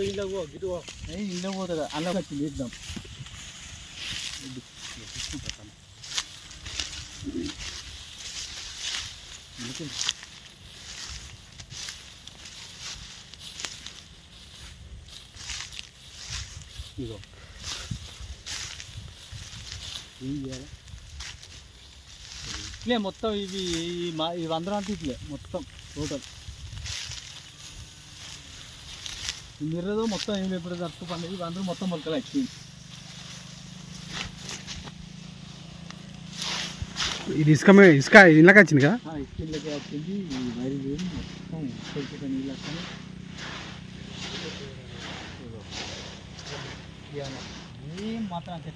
ఇగో ఇంట్లోకి పో గిటు ఇంట్లో పోతుంది అలా వచ్చి లేద్దాం ఇగో ఏం చేయాలి ఇట్లే మొత్తం ఇవి ఈ మా ఇవి అందరం అంతా ఇట్లే మొత్తం టోటల్ ఈ మిర్రదో మొత్తం ఏం ఎప్పుడు తప్పు పండుగ అందరూ మొత్తం మొలకలు వచ్చింది ఇది ఇసుక ఇసుక ఇళ్ళకి వచ్చింది కదా? ఇట్లకి వచ్చింది ఈ వైరు లేదు మొత్తం కొద్దిగా నీళ్ళు వస్తాయి ఏం మాత్రం అంతే.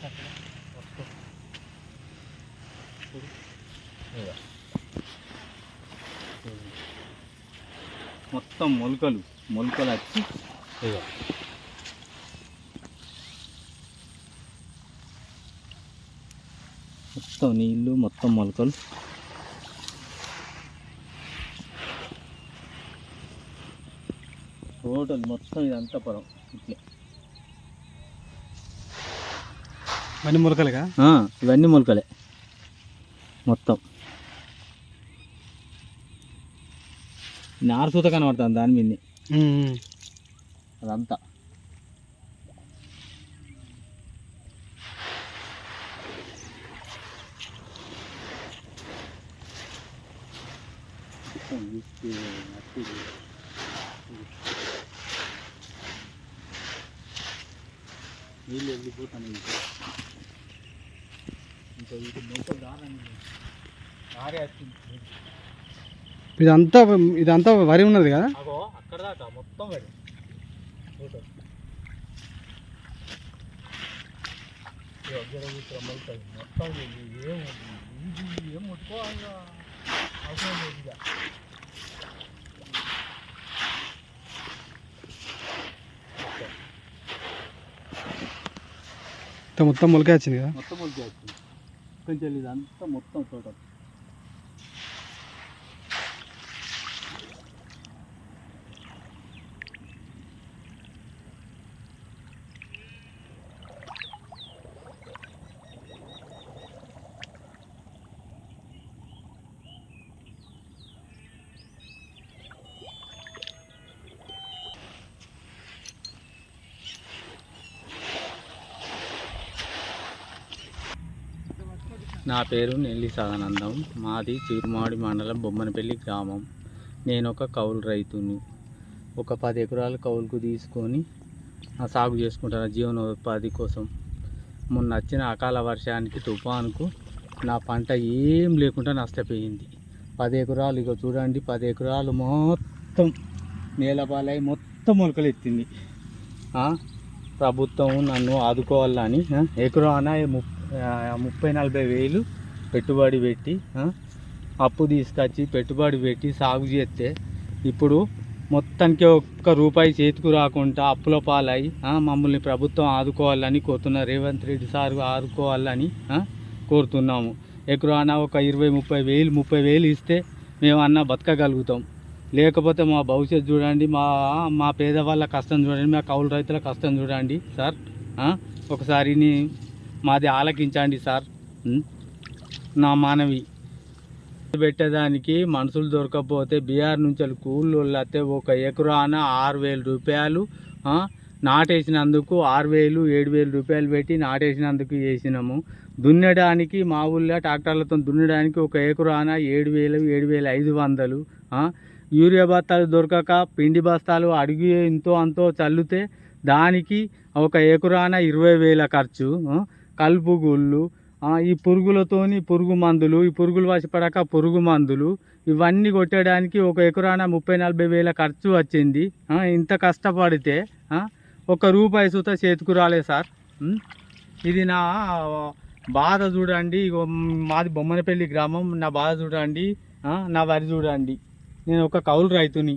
మొత్తం మొలకలు మొలకలు వచ్చి ఇదిగో. మొత్తం నీళ్ళు మొత్తం మొలకలు. టోటల్ మొత్తం ఇదంతా పొలం ఇట్లే. మనీ మొలకలుగా? ఇవన్నీ మొలకలే. మొత్తం. నారసూత కనబడుతుంది దాని మీద అదంతా. నీళ్ళు వెళ్ళిపోతాను ఇంకా వీటి దారండి దారే వచ్చింది ఇదంతా ఇదంతా వరి ఉన్నది కదా? అక్కడ దాకా మొత్తం పడి చూడు. ఈ దగ్గర కూర్చో మొలకలు. మొత్తం ఇది ఏం ఇది ఏం ముట్టుకోవాలి అవసరం లేదు ఇక మొత్తం మొలక వచ్చింది కదా? మొత్తం మొలకాయ వచ్చింది. కొంచెం ఇదంతా మొత్తం టోటల్ నా పేరు నెల్లి సదానందం. మాది చిరుమాడి మండలం బొమ్మనపల్లి గ్రామం. నేను ఒక కౌలు రైతుని. ఒక పది ఎకరాలు కౌలుకు తీసుకొని సాగు చేసుకుంటాను జీవనోపాధి కోసం. మొన్న వచ్చిన అకాల వర్షానికి తుఫానుకు నా పంట ఏం లేకుండా నష్టపోయింది. పది ఎకరాలు ఇక చూడండి పది ఎకరాలు మొత్తం నేలపాలై మొత్తం మొలకలు ఎత్తింది ప్రభుత్వం నన్ను ఆదుకోవాలని ఎకరాన ముప్పై నలభై వేలు పెట్టుబడి పెట్టి అప్పు తీసుకొచ్చి పెట్టుబడి పెట్టి సాగు చేస్తే ఇప్పుడు మొత్తానికి ఒక్క రూపాయి చేతికి రాకుండా అప్పుల పాలై మమ్మల్ని ప్రభుత్వం ఆదుకోవాలని కోరుతున్న రేవంత్ రెడ్డి సార్ ఆదుకోవాలని కోరుతున్నాము. ఎకరాన ఒక ఇరవై ముప్పై వేలు ముప్పై వేలు ఇస్తే మేము అన్న బతకగలుగుతాం. లేకపోతే మా భవిష్యత్తు చూడండి మా మా పేదవాళ్ళ కష్టం చూడండి మా కౌలు రైతుల కష్టం చూడండి సార్. ఒకసారి మాది ఆలకించండి సార్. నా మానవి. పెట్టేదానికి మనుషులు దొరకకపోతే బీహార్ నుంచి కూళ్ళు వస్తే ఒక ఎకరాన ఆరు వేల రూపాయలు నాటేసినందుకు ఆరు వేలు ఏడు వేలు రూపాయలు పెట్టి నాటేసినందుకు వేసినాము దున్నడానికి మా ఊళ్ళో ట్రాక్టర్లతో దున్నడానికి ఒక ఎకరాన ఏడు వేలు ఏడు వేల ఐదు వందలు యూరియా బస్తాలు దొరకక పిండి బస్తాలు అడిగి ఎంతో అంతో చల్లితే దానికి ఒక ఎకరాన ఇరవై వేల ఖర్చు కలుపు గుళ్ళు ఈ పురుగులతోని పురుగు మందులు ఈ పురుగులు వసపడక పురుగు మందులు ఇవన్నీ కొట్టడానికి ఒక ఎకరాన ముప్పై నలభై వేల ఖర్చు వచ్చింది. ఇంత కష్టపడితే ఒక రూపాయి సూత చేతికి రాలే సార్. ఇది నా బాధ చూడండి. మాది బొమ్మనపల్లి గ్రామం. నా బాధ చూడండి. నా వరి చూడండి. నేను ఒక కౌలు రైతుని.